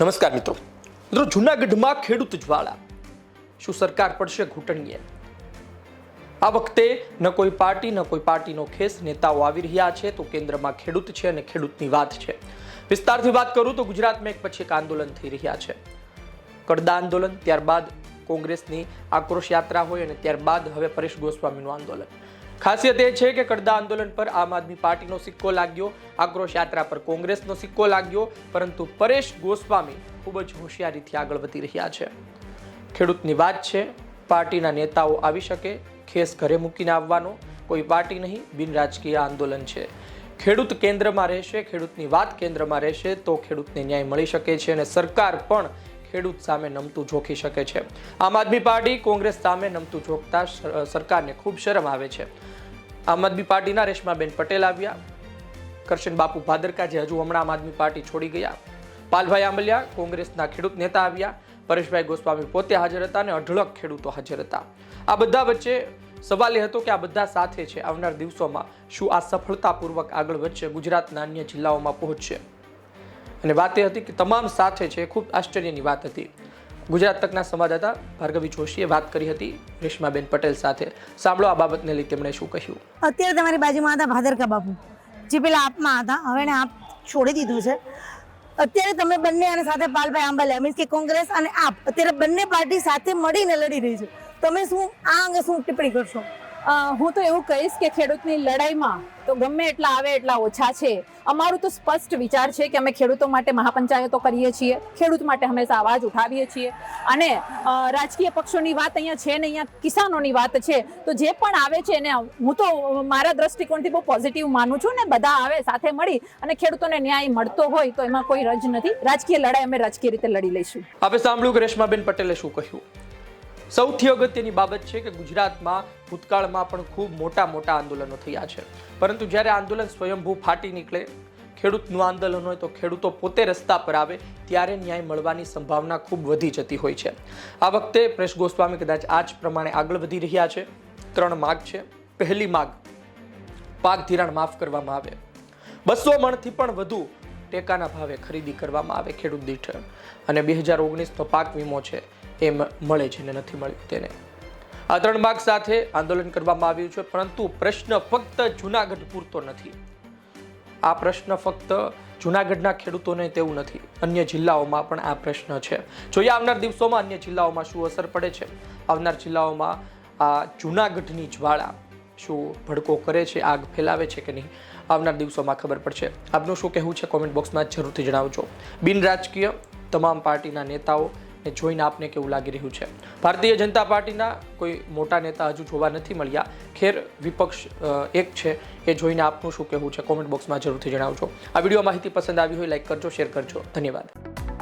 નમસ્કાર મિત્રો. મિત્રો, જૂનાગઢમાં ખેડૂત જ્વાળા. શું સરકાર પડશે ઘૂંટણીએ? આ વખતે ન કોઈ પાર્ટી, ન કોઈ પાર્ટીનો ખેસ નેતાઓ આવી રહ્યા છે, તો કેન્દ્રમાં ખેડૂત છે અને ખેડૂતની વાત છે. વિસ્તારથી વાત કરું તો ગુજરાતમાં એક પછી એક આંદોલન થઈ રહ્યા છે. કડદા આંદોલન, ત્યારબાદ કોંગ્રેસની આક્રોશ યાત્રા હોય અને ત્યારબાદ હવે પરેશ ગોસ્વામીનું આંદોલન. ખાસિયત એ છે કે કડદા આંદોલન પર આમ આદમી પાર્ટીનો સિક્કો લાગ્યો આક્રોશ યાત્રા પર કોંગ્રેસનો સિક્કો લાગ્યો, પરંતુ પરેશ ગોસ્વામી ખૂબ જ હોશિયારીથી આગળ વધી રહ્યા છે. ખેડૂતની વાત છે, પાર્ટીના નેતાઓ આવી શકે, ખેસ ઘરે મૂકીને આવવાનો, કોઈ પાર્ટી નહીં બિનરાજકીય આંદોલન છે. ખેડૂત કેન્દ્રમાં રહેશે, ખેડૂતની વાત કેન્દ્રમાં રહેશે, તો ખેડૂતને ન્યાય મળી શકે છે અને સરકાર પણ ખેડૂત સામે નમતું જોખી શકે છે. આમ આદમી પાર્ટી કોંગ્રેસ સામે નમતું જોખતા સરકારને ખૂબ શરમ આવે છે. આમ આદમી પાર્ટીના રેશમાબેન પટેલ આવ્યા. કરશન બાપુ ભાદરકા જે હજુ હમણાં આમ આદમી પાર્ટી છોડી ગયા. પાલભાઈ આંબલિયા કોંગ્રેસના ખેડૂત નેતા આવ્યા. પરેશભાઈ ગોસ્વામી પોતે હાજર હતા અને અઢળક ખેડૂતો હાજર હતા. આ બધા વચ્ચે સવાલ એ હતો કે આ બધા સાથે છે આવનાર દિવસોમાં શું આ સફળતાપૂર્વક આગળ વધશે? ગુજરાતના અન્ય જિલ્લાઓમાં પહોંચશે? અને વાત એ હતી કે તમામ સાથે છે, ખૂબ આશ્ચર્યની વાત હતી. ગુજરાત તકના સંવાદદાતા ભાર્ગવી જોશીએ વાત કરી હતી રેશમાબેન પટેલ સાથે. સાંભળો આ બાબતને લઈ તેમણે શું કહ્યું? અત્યારે તમારી બાજુમાં હતા ભાદરકા બાપુ. જે પેલા આપમાં હતા, હવે એને આપ છોડી દીધું છે. અત્યારે તમે બંને અને સાથે પાલભાઈ આંબાલિયા મીન્સ કે કોંગ્રેસ અને આપ, અત્યારે બંને પાર્ટી સાથે મળીને લડી રહી છે. તમે શું, આ અંગે શું ટિપ્પણી કરશો? હું તો એવું કહીશ કે ખેડૂતની લડાઈમાં તો ગમે એટલા આવે એટલા ઓછા છે. અમારું તો સ્પષ્ટ વિચાર છે કે અમે ખેડૂતો માટે મહાપંચાયતો કરીએ છીએ. ખેડૂત માટે હંમેશા અવાજ ઉઠાવીએ છીએ. અને રાજકીય પક્ષોની વાત અહીંયા છે ને અહીંયા કિસાનોની વાત છે, તો જે પણ આવે છે એને હું તો મારા દ્રષ્ટિકોણથી બહુ પોઝિટિવ માનું છું ને બધા આવે સાથે મળી અને ખેડૂતોને ન્યાય મળતો હોય તો એમાં કોઈ રજ નથી. રાજકીય લડાઈ અમે રાજકીય રીતે લડી લઈશું. આપણે સાંભળ્યું કે રેશમાબેન પટેલે શું કહ્યું? સૌથી અગત્યની બાબત છે કે ગુજરાતમાં ભૂતકાળમાં પણ ખૂબ મોટા મોટા આંદોલનો થયા છે. પરંતુ જ્યારે આંદોલન સ્વયંભૂ ફાટી નીકળે, ખેડૂતનું આંદોલન હોય તો ખેડૂતો પોતે રસ્તા પર આવે, ત્યારે ન્યાય મળવાની સંભાવના ખૂબ વધી જતી હોય છે. આ વખતે પ્રેશ ગોસ્વામી કદાચ આ જ પ્રમાણે આગળ વધી રહ્યા છે. ત્રણ માગ છે. પહેલી માગ પાક ધિરાણ માફ કરવામાં આવે. બસો મણથી પણ વધુ ટેકાના ભાવે ખરીદી કરવામાં આવે ખેડૂત દીઠ. અને બે હજાર ઓગણીસનો પાક વીમો છે એ મળે છે ને નથી મળ્યું તેને. આ ત્રણ માગ સાથે આંદોલન કરવામાં આવ્યું છે, પરંતુ પ્રશ્ન ફક્ત જુનાગઢ પૂરતો નથી. આ પ્રશ્ન ફક્ત જૂનાગઢના ખેડૂતોને તેવું નથી, અન્ય જિલ્લાઓમાં પણ આ પ્રશ્ન છે. જોઈએ આવનાર દિવસોમાં અન્ય જિલ્લાઓમાં શું અસર પડે છે? આવનાર જિલ્લાઓમાં આ જુનાગઢની જ્વાળા શું ભડકો કરે છે, આગ ફેલાવે છે કે નહીં, આવનાર દિવસોમાં ખબર પડશે. આપનું શું કહેવું છે કોમેન્ટ બોક્સમાં જરૂરથી જણાવજો. બિન રાજકીય તમામ પાર્ટીના નેતાઓ ને જોઈને આપને કેવું લાગી રહ્યું છે? ભારતીય જનતા પાર્ટીના કોઈ મોટા નેતા હજુ જોવા નથી મળ્યા. ખેર વિપક્ષ એક છે એ જોઈને આપનું શું કહેવું છે? કોમેન્ટ બોક્સમાં જરૂરથી જણાવજો. આ વીડિયો માહિતી પસંદ આવી હોય, લાઈક કરજો, શેર કરજો. ધન્યવાદ.